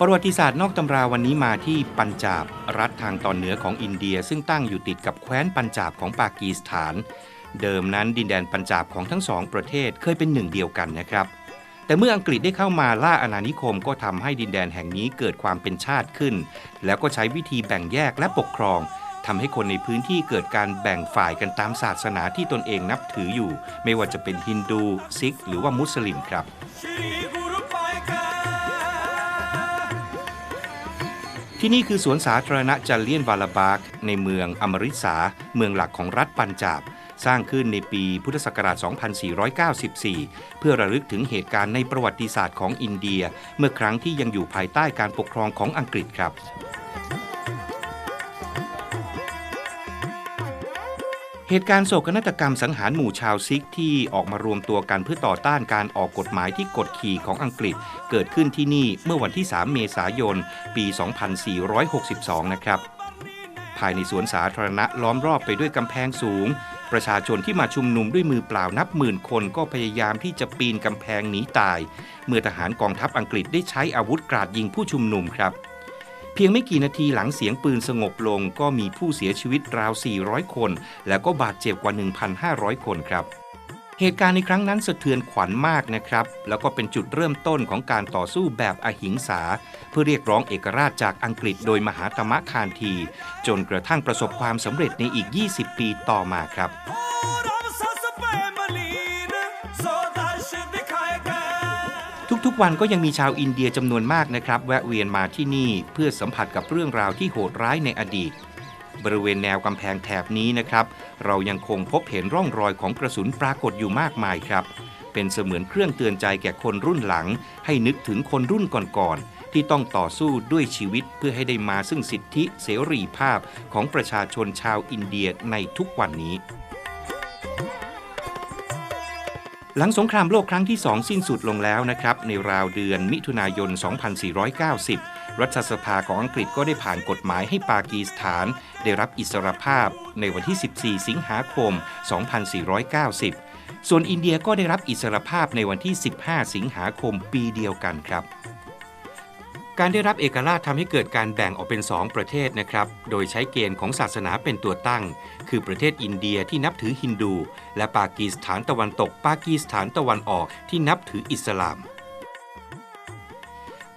ประวัติศาสตร์นอกตำราวันนี้มาที่ปัญจาบ รัฐทางตอนเหนือของอินเดีย ซึ่งตั้งอยู่ติดกับแคว้นปัญจาบของปากีสถาน เดิมนั้นดินแดนปัญจาบของทั้งสองประเทศเคยเป็นหนึ่งเดียวกันนะครับ แต่เมื่ออังกฤษได้เข้ามาล่าอาณานิคมก็ทำให้ดินแดนแห่งนี้เกิดความเป็นชาติขึ้น แล้วก็ใช้วิธีแบ่งแยกและปกครองทำให้คนในพื้นที่เกิดการแบ่งฝ่ายกันตามศาสนาที่ตนเองนับถืออยู่ ไม่ว่าจะเป็นฮินดูซิก หรือว่ามุสลิมครับ ที่นี่คือสวนสาธารณะจัลเลียนวาลาบากในเมืองอมริสา เมืองหลักของรัฐปัญจาบ สร้างขึ้นในปีพุทธศักราช 2494 เพื่อระลึกถึงเหตุการณ์ในประวัติศาสตร์ของอินเดีย เมื่อครั้งที่ยังอยู่ภายใต้การปกครองของอังกฤษครับ เหตุการณ์โศกนาฏกรรมสังหารหมู่ชาวซิกที่ออกมารวมตัวกันเพื่อต่อต้านการออกกฎหมายที่กดขี่ของอังกฤษ เกิดขึ้นที่นี่เมื่อวันที่ 3 เมษายน ปี 2462 นะครับ ภายในสวนสาธารณะล้อมรอบไปด้วยกำแพงสูง ประชาชนที่มาชุมนุมด้วยมือเปล่านับหมื่นคนก็พยายามที่จะปีนกำแพงหนีตาย เมื่อทหารกองทัพอังกฤษได้ใช้อาวุธกราดยิงผู้ชุมนุมครับ เพียงไม่กี่นาทีหลังเสียงปืนสงบลงก็มีผู้เสียชีวิตราว 400 คน แล้วก็บาดเจ็บกว่า 1,500 คนครับ เหตุการณ์ในครั้งนั้นสะเทือนขวัญมากนะครับ แล้วก็เป็นจุดเริ่มต้นของการต่อสู้แบบอหิงสา เพื่อเรียกร้องเอกราชจากอังกฤษโดยมหาตมะคานที จนกระทั่งประสบความสำเร็จในอีก 20 ปีต่อมาครับ กวันก็ยังมีชาวอินเดียจำนวนมากนะครับ แวะเวียนมาที่นี่เพื่อสัมผัสกับเรื่องราวที่โหดร้ายในอดีต บริเวณแนวกำแพงแถบนี้นะครับ เรายังคงพบเห็นร่องรอยของกระสุนปรากฏอยู่มากมายครับ เป็นเสมือนเครื่องเตือนใจแก่คนรุ่นหลัง ให้นึกถึงคนรุ่นก่อนๆที่ต้องต่อสู้ด้วยชีวิตเพื่อให้ได้มาซึ่งสิทธิเสรีภาพของประชาชนชาวอินเดียในทุกวันนี้ หลังสงครามโลกครั้งที่สองสิ้นสุดลงแล้วนะครับ ในราวเดือนมิถุนายน 2490 รัฐสภาของอังกฤษก็ได้ผ่านกฎหมายให้ปากีสถาน ได้รับอิสรภาพในวันที่ 14 สิงหาคม 2490 ส่วนอินเดียก็ได้รับอิสรภาพในวันที่ 15 สิงหาคมปีเดียวกันครับ การได้รับเอกราชทำให้เกิดการแบ่งออกเป็น 2 ประเทศนะครับ โดยใช้เกณฑ์ของศาสนาเป็นตัวตั้ง คือประเทศอินเดียที่นับถือฮินดู และปากีสถานตะวันตก ปากีสถานตะวันออกที่นับถืออิสลาม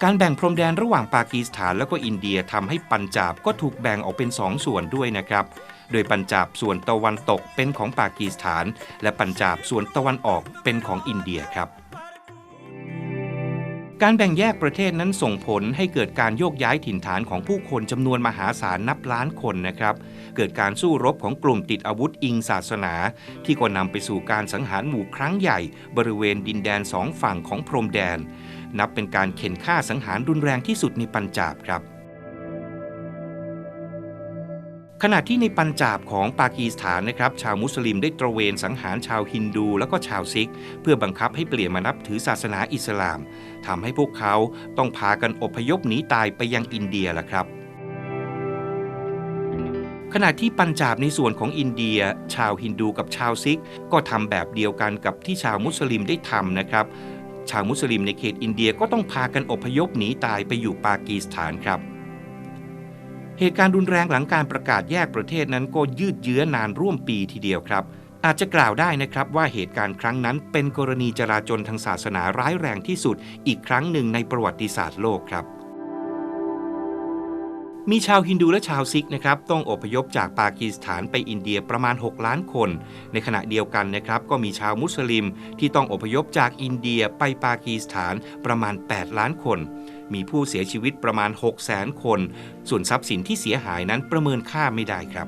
การแบ่งพรมแดนระหว่างปากีสถานและก็อินเดียทำให้ปัญจาบก็ถูกแบ่งออกเป็นสองส่วนด้วยนะครับ โดยปัญจาบส่วนตะวันตกเป็นของปากีสถาน และปัญจาบส่วนตะวันออกเป็นของอินเดียครับ การแบ่งแยกประเทศนั้นส่งผลให้เกิดการโยกย้ายถิ่นฐานของผู้คนจำนวนมหาศาลนับล้านคนนะครับ เกิดการสู้รบของกลุ่มติดอาวุธอิงศาสนา ที่ก็นำไปสู่การสังหารหมู่ครั้งใหญ่ บริเวณดินแดนสองฝั่งของพรมแดน นับเป็นการเข็นฆ่าสังหารรุนแรงที่สุดในปัญจาบครับ ขณะที่ในปัญจาบของปากีสถานนะครับ ชาวมุสลิมได้ตระเวนสังหารชาวฮินดู แล้วก็ชาวซิก เพื่อบังคับให้เปลี่ยนมานับถือศาสนาอิสลามทำให้พวกเขาต้องพากันอพยพหนีตายไปยังอินเดียล่ะครับขณะที่ปัญจาบในส่วนของอินเดีย ชาวฮินดูกับชาวซิก ก็ทำแบบเดียวกันกับที่ชาวมุสลิมได้ทำนะครับ ชาวมุสลิมในเขตอินเดียก็ต้องพากันอพยพหนีตายไปอยู่ปากีสถานครับ เหตุการณ์รุนแรงหลังการประกาศแยกประเทศนั้นก็ยืดเยื้อนานร่วมปีทีเดียวครับ อาจจะกล่าวได้นะครับว่าเหตุการณ์ครั้งนั้นเป็นกรณีจราจนทางศาสนาร้ายแรงที่สุด อีกครั้งหนึ่งในประวัติศาสตร์โลกครับ มีชาวฮินดูและชาวซิกนะครับต้องอพยพจากปากีสถานไปอินเดียประมาณ 6 ล้านคน ในขณะเดียวกันนะครับก็มีชาวมุสลิมที่ต้องอพยพจากอินเดียไปปากีสถานประมาณ 8 ล้านคน มีผู้เสียชีวิตประมาณ 6 0 0 0 0 0 คน ส่วนทรัพย์สินที่เสียหายนั้นประเมินค่าไม่ได้ครับ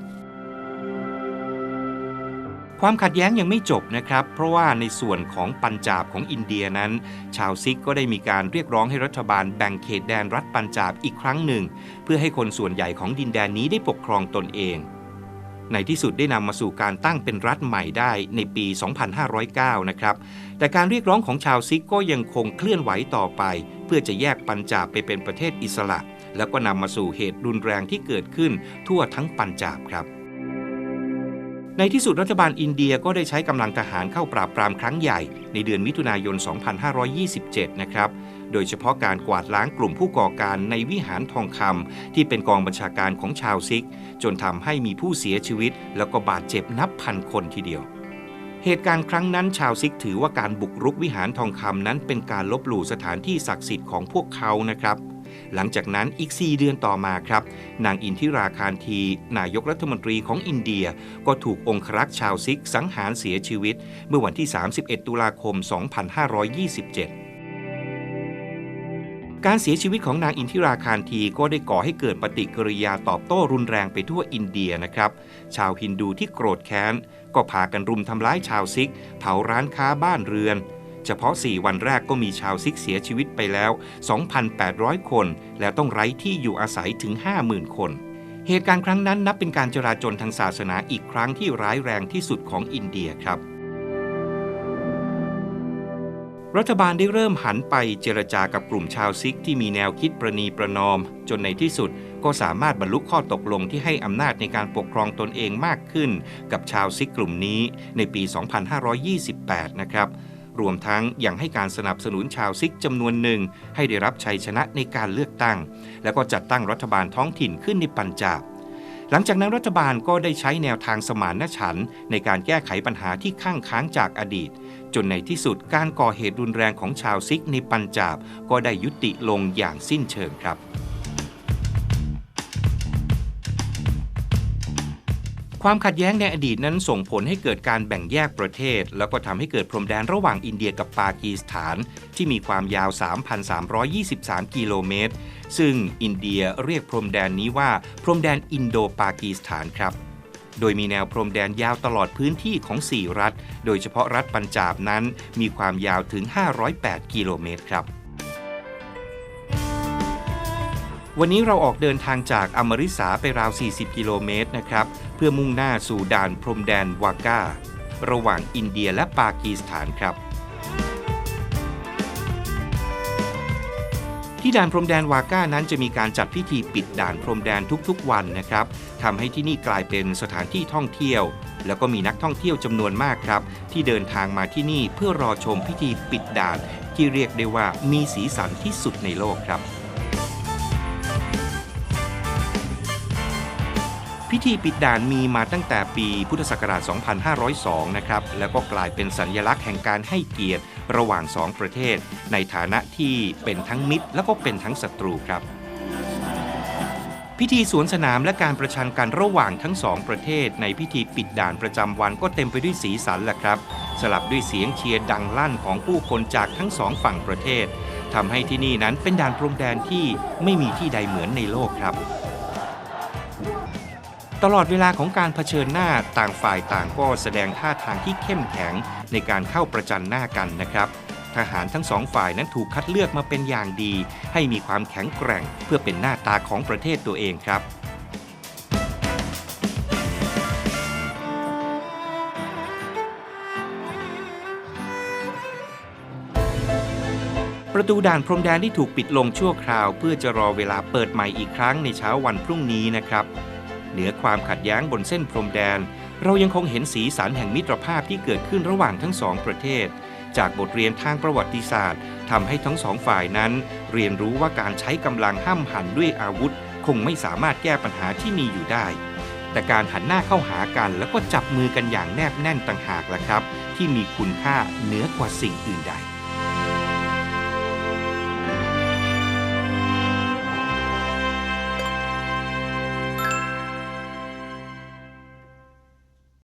ความขัดแย้งยังไม่จบนะครับ เพราะว่าในส่วนของปัญจาบของอินเดียนั้น ชาวซิกก็ได้มีการเรียกร้องให้รัฐบาลแบ่งเขตแดนรัฐปัญจาบอีกครั้งหนึ่ง เพื่อให้คนส่วนใหญ่ของดินแดนนี้ได้ปกครองตนเอง ในที่สุดได้นำมาสู่การตั้งเป็นรัฐใหม่ได้ในปี 2509 นะครับ แต่การเรียกร้องของชาวซิกก็ยังคงเคลื่อนไหวต่อไป เพื่อจะแยกปัญจาบไปเป็นประเทศอิสระ แล้วก็นำมาสู่เหตุรุนแรงที่เกิดขึ้นทั่วทั้งปัญจาบครับในที่สุดรัฐบาลอินเดียก็ได้ใช้กำลังทหารเข้าปราบปรามครั้งใหญ่ในเดือนมิถุนายน 2527 นะครับ โดยเฉพาะการกวาดล้างกลุ่มผู้ก่อการในวิหารทองคำที่เป็นกองบัญชาการของชาวซิก จนทำให้มีผู้เสียชีวิต แล้วก็บาดเจ็บนับพันคนทีเดียวเหตุการณ์ครั้งนั้นชาวซิกถือว่าการบุกรุกวิหารทองคำนั้นเป็นการลบหลู่สถานที่ศักดิ์สิทธิ์ของพวกเขานะครับ หลังจากนั้นอีก 4 เดือนต่อมาครับ นางอินทิราคารที นายกรัฐมนตรีของอินเดีย ก็ถูกองครักษ์ชาวซิกสังหารเสียชีวิต เมื่อวันที่ 31 ตุลาคม 2527 การเสียชีวิตของนางอินทิราคารทีก็ได้ก่อให้เกิดปฏิกิริยาตอบโต้รุนแรงไปทั่วอินเดียนะครับ ชาวฮินดูที่โกรธแค้น ก็พากันรุมทำร้ายชาวซิก เผาร้านค้าบ้านเรือน เฉพาะ 4 วันแรกก็มีชาวซิกเสียชีวิตไปแล้ว 2,800 คน และต้องไร้ที่อยู่อาศัยถึง 50,000 คนเหตุการณ์ครั้งนั้นนับเป็นการจราจรทางศาสนาอีกครั้งที่ร้ายแรงที่สุดของอินเดียครับ รัฐบาลได้เริ่มหันไปเจรจากับกลุ่มชาวซิกที่มีแนวคิดประนีประนอม จนในที่สุดก็สามารถบรรลุข้อตกลงที่ให้อำนาจในการปกครองตนเองมากขึ้น กับชาวซิกกลุ่มนี้ในปี 2528 นะครับ รวมทั้งยังให้การสนับสนุนชาวซิกจำนวนหนึ่ง ให้ได้รับชัยชนะในการเลือกตั้ง แล้วก็จัดตั้งรัฐบาลท้องถิ่นขึ้นในปัญจาบ หลังจากนั้นรัฐบาลก็ได้ใช้แนวทางสมานฉันท์ในการแก้ไขปัญหาที่ข้างค้างจากอดีต จนในที่สุดการก่อเหตุรุนแรงของชาวซิกในปัญจาบก็ได้ยุติลงอย่างสิ้นเชิงครับ ความขัดแย้งในอดีตนั้นส่งผลให้เกิดการแบ่งแยกประเทศ แล้วก็ทำให้เกิดพรมแดนระหว่างอินเดียกับปากีสถาน ที่มีความยาว 3,323 กิโลเมตร ซึ่งอินเดียเรียกพรมแดนนี้ว่า พรมแดนอินโดปากีสถานครับ โดยมีแนวพรมแดนยาวตลอดพื้นที่ของ 4 รัฐ โดยเฉพาะรัฐปัญจาบนั้นมีความยาวถึง 508 กิโลเมตรครับวันนี้เราออกเดินทางจากอมริสาไปราว 40 กิโลเมตรนะครับ เพื่อมุ่งหน้าสู่ด่านพรมแดนวาก้าระหว่างอินเดียและปากีสถานครับ ที่ด่านพรมแดนวาก้านั้นจะมีการจัดพิธีปิดด่านพรมแดนทุกๆวันนะครับทำให้ที่นี่กลายเป็นสถานที่ท่องเที่ยว แล้วก็มีนักท่องเที่ยวจำนวนมากครับ ที่เดินทางมาที่นี่เพื่อรอชมพิธีปิดด่าน ที่เรียกได้ว่ามีสีสันที่สุดในโลกครับ พิธีปิดด่านมีมาตั้งแต่ปีพุทธศักราช 2502 นะครับแล้วก็กลายเป็นสัญลักษณ์แห่งการให้เกียรติ ระหว่างสองประเทศ ในฐานะที่เป็นทั้งมิตรแล้วก็เป็นทั้งศัตรูครับ พิธีสวนสนามและการประชันกันระหว่างทั้งสองประเทศ ในพิธีปิดด่านประจำวันก็เต็มไปด้วยสีสันแหละครับ สลับด้วยเสียงเชียร์ดังลั่นของผู้คนจากทั้งสองฝั่งประเทศทำให้ที่นี่นั้นเป็นด่านพรมแดนที่ไม่มีที่ใดเหมือนในโลกครับตลอดเวลาของการเผชิญหน้าต่างฝ่ายต่างก็แสดงท่าทางที่เข้มแข็ง ในการเข้าประจันหน้ากันนะครับ ทหารทั้งสองฝ่ายนั้นถูกคัดเลือกมาเป็นอย่างดี ให้มีความแข็งแกร่งเพื่อเป็นหน้าตาของประเทศตัวเองครับประตูด่านพรมแดนที่ถูกปิดลงชั่วคราว เพื่อจะรอเวลาเปิดใหม่อีกครั้งในเช้าวันพรุ่งนี้นะครับ เหนือความขัดแย้งบนเส้นพรมแดน เรายังคงเห็นสีสันแห่งมิตรภาพที่เกิดขึ้นระหว่างทั้งสองประเทศ จากบทเรียนทางประวัติศาสตร์ทำให้ทั้งสองฝ่ายนั้น เรียนรู้ว่าการใช้กำลังห้ามหันด้วยอาวุธ คงไม่สามารถแก้ปัญหาที่มีอยู่ได้ แต่การหันหน้าเข้าหากันแล้วก็จับมือกันอย่างแนบแน่นต่างหากล่ะครับ ที่มีคุณค่าเหนือกว่าสิ่งอื่นใด